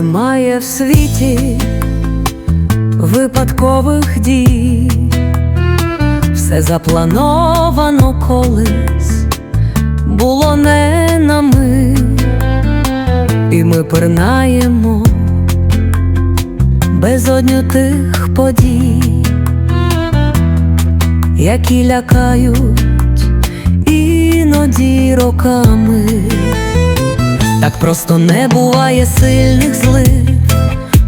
в світі випадкових дій, все заплановано колись, було не на ми, і ми пирнаємо безодню тих подій, які лякають іноді роками. Так просто не буває сильних злих,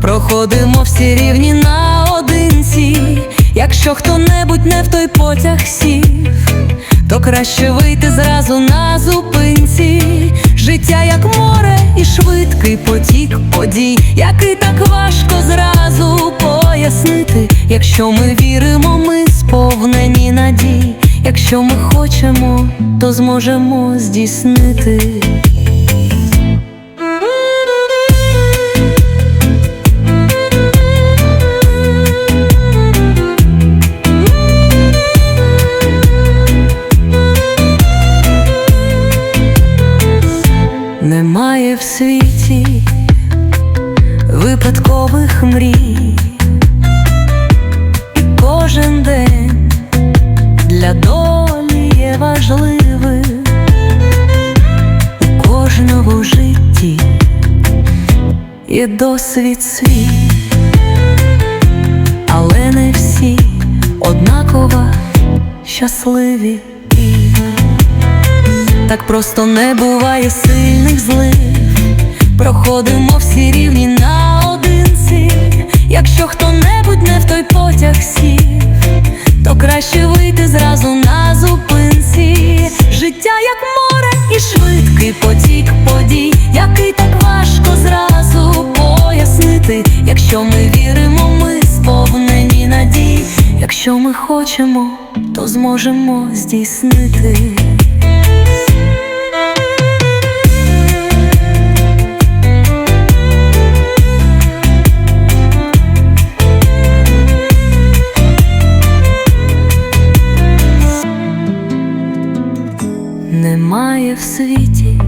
проходимо всі рівні наодинці. Якщо хто-небудь не в той потяг сів, то краще вийти зразу на зупинці. Життя як море і швидкий потік подій, який так важко зразу пояснити. Якщо ми віримо, ми сповнені надій. Якщо ми хочемо, то зможемо здійснити. Немає в світі випадкових мрій, і кожен день для долі є важливим. У кожного житті є досвід свій, але не всі однаково щасливі. Так просто не буває сильних злих, проходимо всі рівні наодинці. Якщо хто-небудь не в той потяг сів, то краще вийти зразу на зупинці. Життя як море і швидкий потік подій, який так важко зразу пояснити. Якщо ми віримо, ми сповнені надій. Якщо ми хочемо, то зможемо здійснити. Немає в світі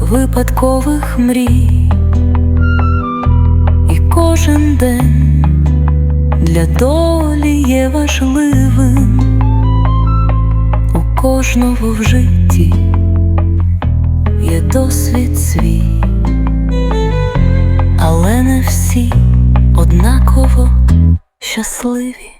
випадкових мрій, і кожен день для долі є важливим. У кожного в житті є досвід свій, але не всі однаково щасливі.